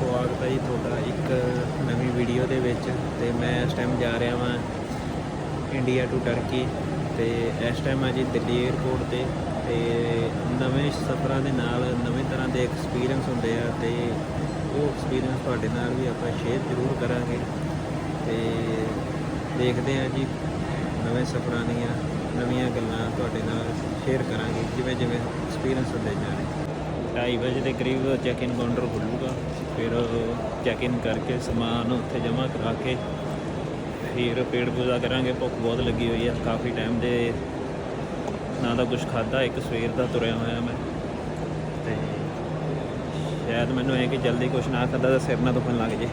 ਸਵਾਗਤ ਹੈ ਜੀ ਤੁਹਾਡਾ ਇੱਕ ਨਵੀਂ ਵੀਡੀਓ ਦੇ ਵਿੱਚ ਤੇ ਮੈਂ ਇਸ ਟਾਈਮ ਜਾ ਰਿਹਾ ਵਾਂ ਇੰਡੀਆ ਟੂ ਟਰਕੀ ਤੇ ਇਸ ਟਾਈਮ ਆ ਜੀ ਦਿੱਲੀ 에ਅਰਪੋਰਟ ਤੇ ਤੇ ਨਵੇਂ ਸਫ਼ਰਾਂ ਦੇ ਨਾਲ ਨਵੇਂ ਤਰ੍ਹਾਂ ਦੇ ਐਕਸਪੀਰੀਅੰਸ ਹੁੰਦੇ ਆ ਤੇ ਉਹ ਐਕਸਪੀਰੀਅੰਸ ਤੁਹਾਡੇ ਨਾਲ ਵੀ ਆਪਾਂ ਸ਼ੇਅਰ ਜ਼ਰੂਰ ਕਰਾਂਗੇ ਤੇ ਦੇਖਦੇ ਆ ਜੀ ਨਵੇਂ ਸਫ਼ਰਾਂ ਦੀਆਂ ਨਵੀਆਂ ਗੱਲਾਂ ਤੁਹਾਡੇ ਨਾਲ ਸ਼ੇਅਰ ਕਰਾਂਗੇ ਜਿਵੇਂ ਜਿਵੇਂ ਐਕਸਪੀਰੀਅੰਸ ਹੁੰਦੇ ਜਾ ਰਹੇ। ਢਾਈ ਵਜੇ ਦੇ ਕਰੀਬ ਚੈੱਕ ਇਨ ਕਾਊਂਟਰ ਖੁੱਲੂਗਾ। ਫਿਰ ਚੈੱਕ ਇਨ ਕਰਕੇ ਸਮਾਨ ਉੱਥੇ ਜਮ੍ਹਾਂ ਕਰਾ ਕੇ ਫਿਰ ਪੇੜ ਪੂਜਾ ਕਰਾਂਗੇ, ਭੁੱਖ ਬਹੁਤ ਲੱਗੀ ਹੋਈ ਹੈ ਕਾਫੀ ਟਾਈਮ ਦੇ ਨਾ ਤਾਂ ਕੁਝ ਖਾਦਾ ਇੱਕ ਸਵੇਰ ਦਾ ਤੁਰਿਆ ਹੋਇਆ ਮੈਂ। ਤੇ ਸ਼ਾਇਦ ਮੈਨੂੰ ਇਹ ਕਿ ਜਲਦੀ ਕੁਝ ਨਾ ਖਾਦਾ ਤਾਂ ਸਿਰ ਨਾ ਦੁਖਣ ਲੱਗ ਜੇ।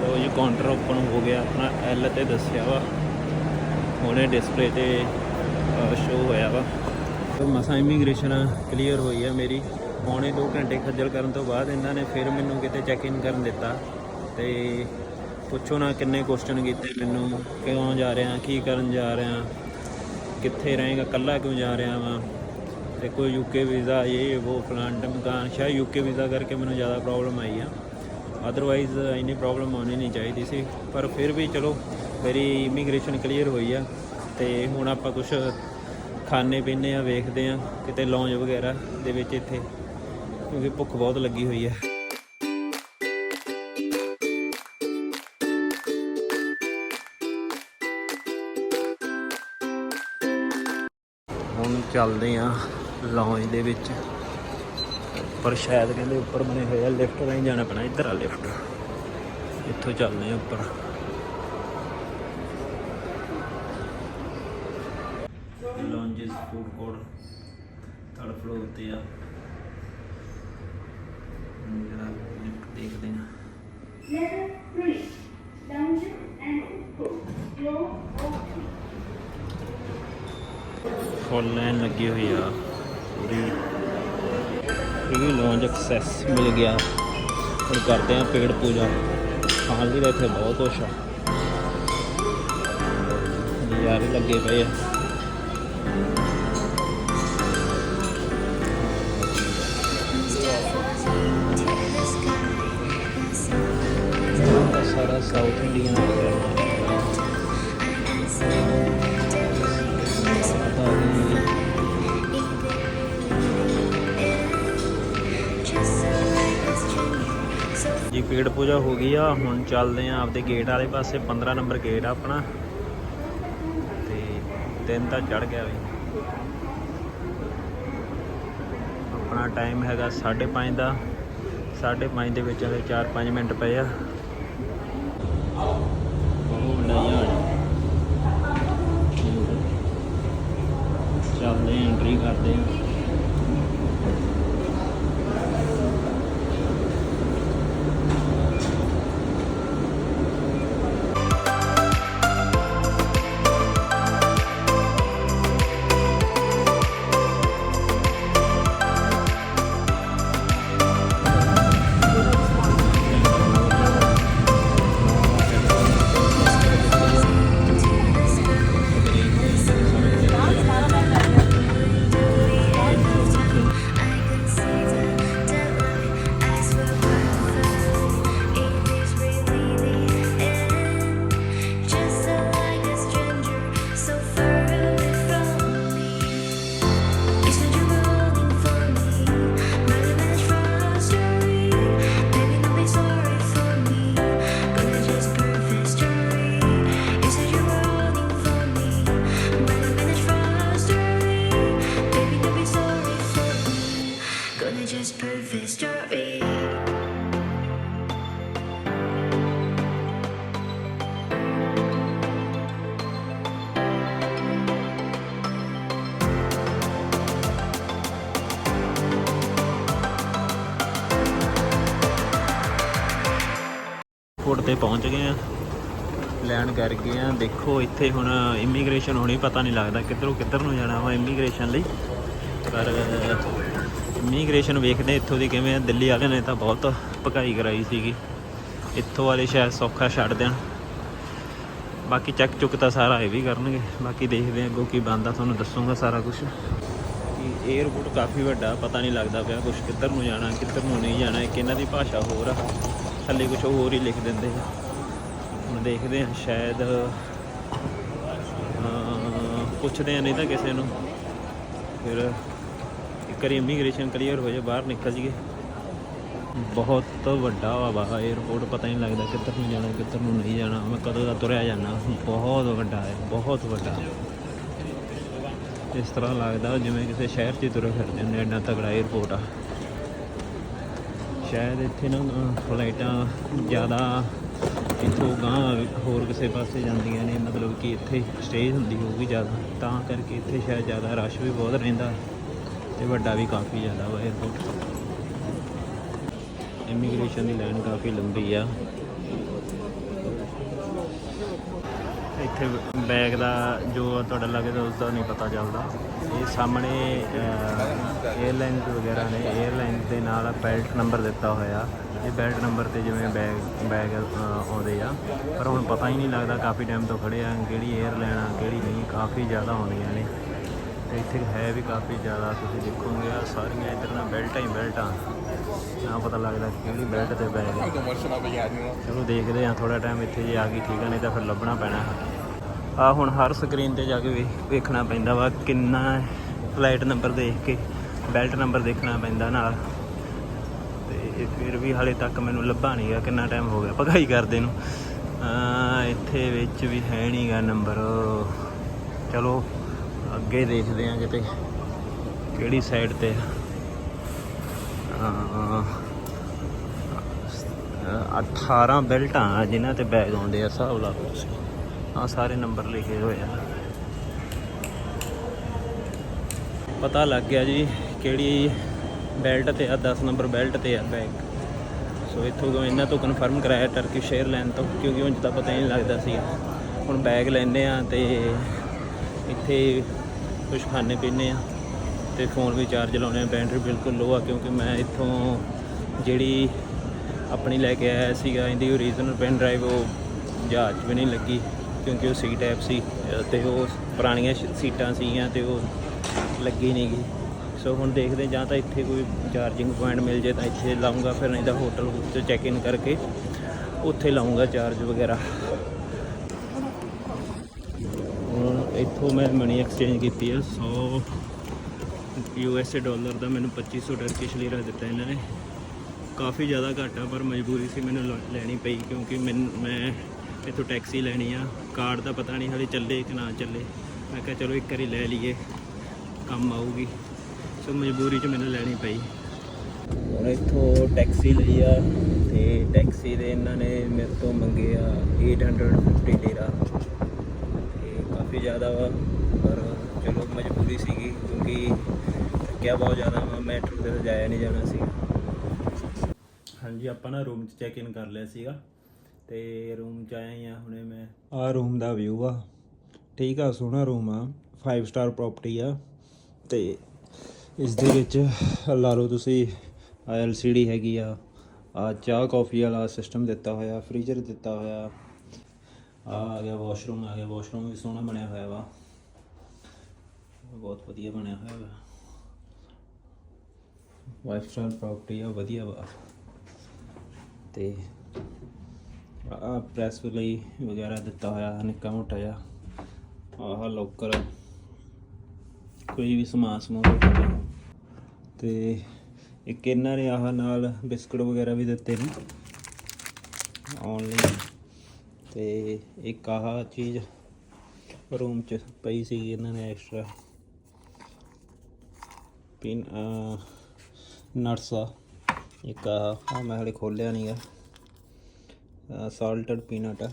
ਲੋ ਜੀ ਕਾਊਂਟਰ ਓਪਨ ਹੋ ਗਿਆ, ਆਪਣਾ ਐਲ ਤੇ ਦੱਸਿਆ ਵਾ। ਹੁਣੇ ਡਿਸਪਲੇ ਤੇ ਸ਼ੋ ਹੋਇਆ ਵਾ। ਮਸਾ ਇਮੀਗ੍ਰੇਸ਼ਨ ਕਲੀਅਰ ਹੋਈ ਹੈ ਮੇਰੀ। ਪੌਣੇ 2 ਘੰਟੇ ਖੱਜਲ ਕਰਨ ਤੋਂ ਬਾਅਦ ਇਹਨਾਂ ਨੇ ਫਿਰ ਮੈਨੂੰ ਕਿਤੇ ਚੈੱਕ ਇਨ ਕਰਨ ਦਿੱਤਾ ਤੇ ਪੁੱਛੋ ਨਾ ਕਿੰਨੇ ਕੁਐਸਚਨ ਕੀਤੇ ਮੈਨੂੰ, ਕਿਉਂ ਜਾ ਰਿਹਾ ਕੀ ਕਰਨ ਜਾ ਰਿਹਾ ਕਿੱਥੇ ਰਹੇਗਾ ਕੱਲਾ ਕਿਉਂ ਜਾ ਰਿਹਾ ਵਾਂ? ਤੇ ਕੋਈ ਯੂਕੇ ਵੀਜ਼ਾ, ਇਹ, ਉਹ ਫਲਾਨ ਮਕਾਨ ਸ਼ਾਇਦ ਯੂਕੇ ਵੀਜ਼ਾ ਕਰਕੇ ਮੈਨੂੰ ਜ਼ਿਆਦਾ ਪ੍ਰੋਬਲਮ ਆਈ ਆ। ਅਦਰਵਾਈਜ਼ ਇੰਨੀ ਪ੍ਰੋਬਲਮ ਆਉਣੀ ਨਹੀਂ ਚਾਹੀਦੀ ਸੀ। ਪਰ ਫਿਰ ਵੀ ਚਲੋ, ਮੇਰੀ ਇਮੀਗ੍ਰੇਸ਼ਨ ਕਲੀਅਰ ਹੋਈ ਆ ਤੇ ਹੁਣ ਆਪਾਂ ਕੁਝ ਖਾਣੇ ਪੀਣੇ ਆ ਵੇਖਦੇ ਆ, ਕਿਤੇ ਲੌਂਜ ਵਗੈਰਾ ਦੇ ਵਿੱਚ ਇੱਥੇ। ਕਿਉਂਕਿ ਭੁੱਖ ਬਹੁਤ ਲੱਗੀ ਹੋਈ ਹੈ। ਹੁਣ ਚੱਲਦੇ ਆ ਲੌਂਜ ਦੇ ਵਿੱਚ। ਪਰ ਸ਼ਾਇਦ ਕਹਿੰਦੇ ਉੱਪਰ ਬਣੇ ਹੋਏ ਆ ਲਿਫਟ ਰਾਹੀਂ ਜਾਣਾ ਪੈਣਾ ਇੱਧਰ ਆ ਲਿਫਟ ਇੱਥੋਂ ਚੱਲਦੇ ਆ ਉੱਪਰ। Lounges food court third floor ਤੇ ਆ। ਹੁਣ ਜਰਾ ਲਿਫਟ ਦੇਖਦੇ ਆ Level 3. Dungeon and Food. Floor of full line ਲੱਗੀ ਹੋਈ ਆ ਪੂਰੀ ਇਹ ਵੀ ਲੌਂਜ ਐਕਸੈਸ ਮਿਲ ਗਿਆ ਹੁਣ ਕਰਦੇ ਆ ਪੇੜ ਪੂਜਾ ਖਾਣ ਸਾਊਥ ਇੰਡੀਅਨ ਜੀ, ਪੇੜ ਪੂਜਾ ਹੋ ਗਈ ਆ। ਹੁਣ ਚੱਲਦੇ ਆ ਆਪਦੇ ਗੇਟ ਵਾਲੇ ਪਾਸੇ। 15 ਨੰਬਰ ਗੇਟ ਆ ਆਪਣਾ। ਤੇ ਦਿਨ ਤਾਂ ਚੜ ਗਿਆ ਵੀ ਆਪਣਾ ਟਾਈਮ ਹੈਗਾ 5:30 ਦਾ। 5:30 ਦੇ ਵਿੱਚ ਹਲੇ 4-5 ਮਿੰਟ ਪਏ ਆ। ਬਹੁਤ ਵੱਡਾ ਚੱਲਦੇ ਐਂਟਰੀ ਕਰਦੇ। ਆ ਤੇ ਪਹੁੰਚ ਗਏ ਆ। ਲੈਂਡ ਕਰ ਗਏ ਆ। ਦੇਖੋ, ਇੱਥੇ ਹੁਣ ਇਮੀਗ੍ਰੇਸ਼ਨ ਹੋਣੀ, ਪਤਾ ਨਹੀਂ ਲੱਗਦਾ ਕਿੱਧਰੋਂ ਕਿੱਧਰ ਨੂੰ ਜਾਣਾ ਵਾ ਇਮੀਗ੍ਰੇਸ਼ਨ ਲਈ। ਪਰ ਇਮੀਗ੍ਰੇਸ਼ਨ ਵੇਖਦੇ ਇੱਥੋਂ ਦੀ ਕਿਵੇਂ ਆ। ਦਿੱਲੀ ਵਾਲਿਆਂ ਨੇ ਤਾਂ ਬਹੁਤ ਭਕਾਈ ਕਰਾਈ ਸੀਗੀ। ਇੱਥੋਂ ਵਾਲੇ ਸ਼ਾਇਦ ਸੌਖਾ ਛੱਡ ਦੇਣ। ਬਾਕੀ ਚੈੱਕ ਚੁੱਕ ਤਾਂ ਸਾਰਾ ਇਹ ਵੀ ਕਰਨਗੇ। ਬਾਕੀ ਦੇਖਦੇ ਆ ਅੱਗੋਂ ਕੀ ਬਣਦਾ। ਤੁਹਾਨੂੰ ਦੱਸੂਗਾ ਸਾਰਾ ਕੁਝ ਕਿ 에어ਪੋਰਟ ਕਾਫੀ ਵੱਡਾ, ਪਤਾ ਨਹੀਂ ਲੱਗਦਾ ਪਿਆ ਕੁਝ ਕਿੱਧਰ ਨੂੰ ਜਾਣਾ, ਕਿੱਧਰ ਨੂੰ ਨਹੀਂ ਜਾਣਾ। ਇੱਕ ਇਹਨਾਂ ਦੀ ਭਾਸ਼ਾ ਹੋਰ ਆ। ਥੱਲੇ ਕੁਝ ਹੋਰ ਹੀ ਲਿਖ ਦਿੰਦੇ ਆ। ਹੁਣ ਦੇਖਦੇ ਆ, ਸ਼ਾਇਦ ਪੁੱਛਦੇ ਆ ਨਹੀਂ ਤਾਂ ਕਿਸੇ ਨੂੰ। ਫਿਰ ਇੱਕ ਵਾਰੀ ਇਮੀਗ੍ਰੇਸ਼ਨ ਕਲੀਅਰ ਹੋ ਜਾ ਬਾਹਰ ਨਿਕਲ ਜੀਏ ਬਹੁਤ ਵੱਡਾ ਵਾ 에어ਪੋਰਟ ਪਤਾ ਨਹੀਂ ਲੱਗਦਾ ਕਿੱਧਰ ਨੂੰ ਜਾਣਾ, ਕਿੱਧਰ ਨੂੰ ਨਹੀਂ ਜਾਣਾ। ਮੈਂ ਕਦੋਂ ਦਾ ਤੁਰਿਆ ਜਾਣਾ ਬਹੁਤ ਵੱਡਾ ਹੈ, ਬਹੁਤ ਵੱਡਾ। ਇਸ ਤਰ੍ਹਾਂ ਲੱਗਦਾ ਜਿਵੇਂ ਕਿਸੇ ਸ਼ਹਿਰ 'ਚ ਤੁਰੇ ਫਿਰਦੇ ਨੇ ਐਡਾ ਤਗੜਾ 에어ਪੋਰਟ ਆ। ਸ਼ਾਇਦ ਇੱਥੇ ਨਾ ਫਲਾਈਟਾਂ ਜ਼ਿਆਦਾ ਇੱਥੋਂ ਗਾਂ ਹੋਰ ਕਿਸੇ ਪਾਸੇ ਜਾਂਦੀਆਂ ਨੇ, ਮਤਲਬ ਕਿ ਇੱਥੇ ਸਟੇਜ ਹੁੰਦੀ ਹੋਊਗੀ ਜ਼ਿਆਦਾ। ਤਾਂ ਕਰਕੇ ਇੱਥੇ ਸ਼ਾਇਦ ਜ਼ਿਆਦਾ ਰਸ਼ ਵੀ ਬਹੁਤ ਰਹਿੰਦਾ ਤੇ ਵੱਡਾ ਵੀ ਕਾਫੀ ਜ਼ਿਆਦਾ ਵਾ 에어ਪੋਰਟ ਇਮੀਗ੍ਰੇਸ਼ਨ ਦੀ ਲਾਈਨ ਕਾਫੀ ਲੰਬੀ ਆ। ਇੱਥੇ ਬੈਗ ਦਾ ਜੋ ਤੁਹਾਡਾ ਲੱਗਦਾ ਉਸ ਦਾ ਨਹੀਂ ਪਤਾ ਚੱਲਦਾ। ਇਹ ਸਾਹਮਣੇ ਏਅਰਲਾਈਨ ਵਗੈਰਾ ਨੇ ਏਅਰਲਾਈਨ ਦੇ ਨਾਲ ਬੈਲਟ ਨੰਬਰ ਦਿੱਤਾ ਹੋਇਆ। ਇਹ ਬੈਲਟ ਨੰਬਰ ਤੇ ਜਿਵੇਂ ਬੈਗ ਬੈਗ ਆਉਂਦੇ ਆ। ਪਰ ਹੁਣ ਪਤਾ ਹੀ ਨਹੀਂ ਲੱਗਦਾ ਕਾਫੀ ਟਾਈਮ ਤੋਂ ਖੜੇ ਆ ਕਿਹੜੀ ਏਅਰਲਾਈਨ ਆ ਕਿਹੜੀ ਨਹੀਂ ਕਾਫੀ ਜ਼ਿਆਦਾ ਆਉਂਦੀਆਂ ਨੇ। ਇੱਥੇ ਹੈ ਵੀ ਕਾਫੀ ਜ਼ਿਆਦਾ ਤੁਸੀਂ ਦੇਖੋਗੇ ਆ ਸਾਰੀਆਂ ਇਧਰ ਨਾ ਬੈਲਟਾਂ ਹੀ ਬੈਲਟਾਂ ਨਾ ਪਤਾ ਲੱਗਦਾ ਕਿਹੜੀ ਬੈਲਟ ਤੇ ਬੈਗ ਚਲੋ ਦੇਖਦੇ ਆ ਥੋੜਾ ਟਾਈਮ ਇੱਥੇ ਜੇ ਆ ਗਈ ਠੀਕ ਆ ਨਹੀਂ ਤਾਂ ਫਿਰ ਲੱਭਣਾ ਪੈਣਾ। ਆ ਹੁਣ ਹਰ ਸਕਰੀਨ ਤੇ ਜਾ ਕੇ ਵੇਖ- ਵੇਖਣਾ ਪੈਂਦਾ ਵਾ ਕਿੰਨਾ ਫਲਾਈਟ ਨੰਬਰ ਦੇਖ ਕੇ, ਬੈਲਟ ਨੰਬਰ ਦੇਖਣਾ ਪੈਂਦਾ ਨਾਲ। ਤੇ ਫਿਰ ਵੀ ਹਾਲੇ ਤੱਕ ਮੈਨੂੰ ਲੱਭਾ ਨਹੀਂ ਗਾ ਕਿੰਨਾ ਟਾਈਮ ਹੋ ਗਿਆ ਭਗਾਈ ਕਰਦੇ ਨੂੰ। ਆ ਇੱਥੇ ਵਿੱਚ ਵੀ ਹੈ ਨਹੀਂਗਾ ਨੰਬਰ। ਚਲੋ, ਅੱਗੇ ਦੇਖਦੇ ਆ ਕਿਤੇ ਕਿਹੜੀ ਸਾਈਡ ਤੇ ਆ। 18 ਬੈਲਟਾਂ ਆ ਜਿਨ੍ਹਾਂ ਤੇ ਬੈਗ ਆਉਂਦੇ ਆ, ਹਿਸਾਬ ਲਾ ਲਓ ਤੁਸੀਂ। ਆ ਸਾਰੇ ਨੰਬਰ ਲਿਖੇ ਹੋਏ ਆ। ਪਤਾ ਲੱਗ ਗਿਆ ਜੀ ਕਿਹੜੀ ਬੈਲਟ ਤੇ ਆ 10 ਨੰਬਰ ਬੈਲਟ ਤੇ ਆ ਬੈਗ ਸੋ ਇੱਥੋਂ ਤੋਂ ਇਹਨਾਂ ਤੋਂ ਕਨਫਰਮ ਕਰਾਇਆ ਟਰਕਿਸ਼ 에ਅਰਲਾਈਨ ਤੋਂ, ਕਿਉਂਕਿ ਉਂਝ ਤਾਂ ਪਤਾ ਹੀ ਨਹੀਂ ਲੱਗਦਾ ਸੀ। ਹੁਣ ਬੈਗ ਲੈਂਦੇ ਆ ਤੇ ਇੱਥੇ ਕੁਝ ਖਾਣੇ ਪੀਣੇ ਆ ਤੇ ਫੋਨ ਵੀ ਚਾਰਜ ਲਾਉਣੇ ਆ ਬੈਟਰੀ ਬਿਲਕੁਲ ਲੋ ਆ, ਕਿਉਂਕਿ ਮੈਂ ਇੱਥੋਂ ਜਿਹੜੀ ਆਪਣੀ ਲੈ ਕੇ ਆਇਆ ਸੀਗਾ, ਇਹਦੀ ਓਰੀਜਨਲ ਪੈਨ ਡਰਾਈਵ ਉਹ ਜਹਾਜ਼ ਵੀ ਨਹੀਂ ਲੱਗੀ। ਕਿਉਂਕਿ ਉਹ ਸੀ ਟਾਈਪ ਸੀ ਅ, ਤੇ ਉਹ ਪੁਰਾਣੀਆਂ ਸ਼- ਸੀਟਾਂ ਸੀਗੀਆਂ ਤੇ ਉਹ ਲੱਗੀ ਨਹੀਂ ਗਈ ਸੋ ਹੁਣ ਦੇਖਦੇ ਜਾਂ ਤਾਂ ਇੱਥੇ ਕੋਈ ਚਾਰਜਿੰਗ ਪੁਆਇੰਟ ਮਿਲ ਜੇ ਤਾਂ ਇੱਥੇ ਲਾਉਂਗਾ ਫਿਰ ਨਹੀਂ ਤਾਂ ਹੋਟਲ ਵਿੱਚ ਚੈੱਕ ਇਨ ਕਰਕੇ ਉੱਥੇ ਲਾਉਂਗਾ ਚਾਰਜ ਵਗੈਰਾ। ਹੁਣ ਇੱਥੋਂ ਮੈਂ ਮਨੀ ਐਕਸਚੇਂਜ ਕੀਤੀ ਹੈ 100 ਯੂਐਸਏ ਡਾਲਰ ਦਾ ਮੈਨੂੰ 2500 ਟਰਕਿਸ਼ ਲੀਰਾ ਦਿੱਤਾ ਇਹਨਾਂ ਨੇ। ਕਾਫੀ ਜ਼ਿਆਦਾ ਘੱਟ ਆ ਪਰ ਮਜਬੂਰੀ ਸੀ ਮੈਨੂੰ ਲ- ਲੈਣੀ ਪਈ ਕਿਉਂਕਿ ਮੈਨੂੰ ਮੈਂ ਇੱਥੋਂ ਟੈਕਸੀ ਲੈਣੀ ਆ ਕਾਰਡ ਦਾ ਪਤਾ ਨਹੀਂ ਹਾਲੇ ਚੱਲੇ ਕਿ ਨਾ ਚੱਲੇ। ਮੈਂ ਕਿਹਾ ਚਲੋ ਇੱਕ ਵਾਰੀ ਲੈ ਲਈਏ, ਕੰਮ ਆਊਗੀ। ਸੋ ਮਜਬੂਰੀ 'ਚ ਮੈਨੂੰ ਲੈਣੀ ਪਈ। ਹੁਣ ਇੱਥੋਂ ਟੈਕਸੀ ਲਈ ਆ ਤੇ ਟੈਕਸੀ ਦੇ ਇਹਨਾਂ ਨੇ ਮੇਰੇ ਤੋਂ ਮੰਗੇ ਆ 850 ਲੀਰਾ ਤੇ ਕਾਫੀ ਜ਼ਿਆਦਾ ਵਾ, ਪਰ ਚਲੋ ਮਜਬੂਰੀ ਸੀਗੀ ਕਿਉਂਕਿ ਥੱਕਿਆ ਬਹੁਤ ਜ਼ਿਆਦਾ ਵਾ, ਮੈਟਰੋ ਤੇ ਤਾਂ ਜਾਇਆ ਨਹੀਂ ਜਾਣਾ ਸੀ ਹਾਂਜੀ, ਆਪਾਂ ਨਾ ਰੂਮ 'ਚ ਚੈੱਕ ਇਨ ਕਰ ਲਿਆ ਸੀਗਾ। ਤੇ ਰੂਮ 'ਚ ਆਏ ਆ ਹੁਣੇ ਮੈਂ। ਆ ਰੂਮ ਦਾ ਵਿਊ ਆ। ਠੀਕ ਆ, ਸੋਹਣਾ ਰੂਮ ਆ। 5 ਸਟਾਰ ਪ੍ਰਾਪਰਟੀ ਆ। ਤੇ ਇਸ ਦੇ ਵਿੱਚ ਲਾ ਲਓ ਤੁਸੀਂ ਐਲਸੀਡੀ ਹੈਗੀ ਆ। ਆ ਚਾਹ ਕਾਫੀ ਵਾਲਾ ਸਿਸਟਮ ਦਿੱਤਾ ਹੋਇਆ ਫ੍ਰੀਜ਼ਰ ਦਿੱਤਾ ਹੋਇਆ। ਆ ਆ ਗਿਆ ਵਾਸ਼ਰੂਮ ਆ ਗਿਆ ਵਾਸ਼ਰੂਮ ਵੀ ਸੋਹਣਾ ਬਣਿਆ ਹੋਇਆ ਵਾ। ਬਹੁਤ ਵਧੀਆ ਬਣਿਆ ਹੋਇਆ ਵਾ। ਵਾਈਫ ਸਟਾਰ ਪ੍ਰਾਪਰਟੀ ਆ, ਵਧੀਆ ਵਾ। ਤੇ ਆ ਪ੍ਰੈਸ ਲਈ ਵਗੈਰਾ ਦਿੱਤਾ ਹੋਇਆ, ਨਿੱਕਾ ਮੋਟਾ ਜਿਹਾ। ਆਹ ਲੋਕਰ ਕੋਈ ਵੀ ਸਮਾਨ ਸਮੂਹ ਰੱਖੋ ਤੇ ਇੱਕ ਇਹਨਾਂ ਨੇ ਆਹ ਨਾਲ ਬਿਸਕੁਟ ਵਗੈਰਾ ਵੀ ਦਿੱਤੇ ਨੇ। ਆਨਲਾਈਨ ਤੇ ਇੱਕ ਆਹ ਚੀਜ਼ ਰੂਮ ਚ ਪਈ ਸੀ ਇਹਨਾਂ ਨੇ ਐਕਸਟਰਾ ਪਿਨ ਨਟਸ ਆ। ਇੱਕ ਆਹ ਆਹ ਮੈਂ ਹਲੇ ਖੋਲਿਆ ਨਹੀਂਗਾ ਸਾਲਟਡ ਪੀਨਟ ਆ।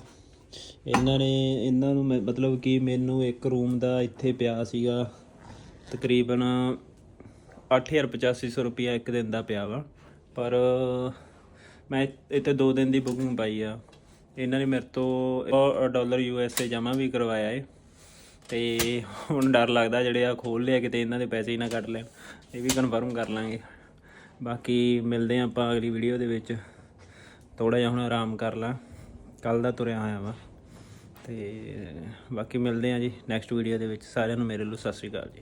ਇਹਨਾਂ ਨੇ, ਇਹਨਾਂ ਨੂੰ ਮੈਂ- ਮਤਲਬ ਕਿ ਮੈਨੂੰ ਇੱਕ ਰੂਮ ਦਾ ਇੱਥੇ ਪਿਆ ਸੀਗਾ, ਤਕਰੀਬਨ 8850 ਰੁਪਿਆ ਇੱਕ ਦਿਨ ਦਾ ਪਿਆ ਵਾ। ਪਰ ਮੈਂ ਇੱਥੇ 2 ਦਿਨ ਦੀ ਬੁਕਿੰਗ ਪਾਈ ਆ। ਇਹਨਾਂ ਨੇ ਮੇਰੇ ਤੋਂ ਡਾਲਰ ਯੂਐਸਏ ਜਮ੍ਹਾਂ ਵੀ ਕਰਵਾਇਆ ਏ। ਤੇ ਹੁਣ ਡਰ ਲੱਗਦਾ ਜਿਹੜੇ ਆ ਖੋਲ ਲਿਆ ਕਿਤੇ ਇਹਨਾਂ ਦੇ ਪੈਸੇ ਹੀ ਨਾ ਕੱਟ ਲੈਣ। ਇਹ ਵੀ ਕਨਫਰਮ ਕਰ ਲਾਂਗੇ। ਬਾਕੀ ਮਿਲਦੇ ਹਾਂ ਆਪਾਂ ਅਗਲੀ ਵੀਡੀਓ ਦੇ ਵਿੱਚ। ਥੋੜਾ ਜਿਹਾ ਹੁਣ ਆਰਾਮ ਕਰ ਲਾਂ। ਕੱਲ ਦਾ ਤੁਰਿਆ ਆਇਆ ਵਾ। ਤੇ ਬਾਕੀ ਮਿਲਦੇ ਹਾਂ ਜੀ ਨੈਕਸਟ ਵੀਡੀਓ ਦੇ ਵਿੱਚ। ਸਾਰਿਆਂ ਨੂੰ ਮੇਰੇ ਵੱਲੋਂ ਸਤਿ ਸ਼੍ਰੀ ਅਕਾਲ ਜੀ।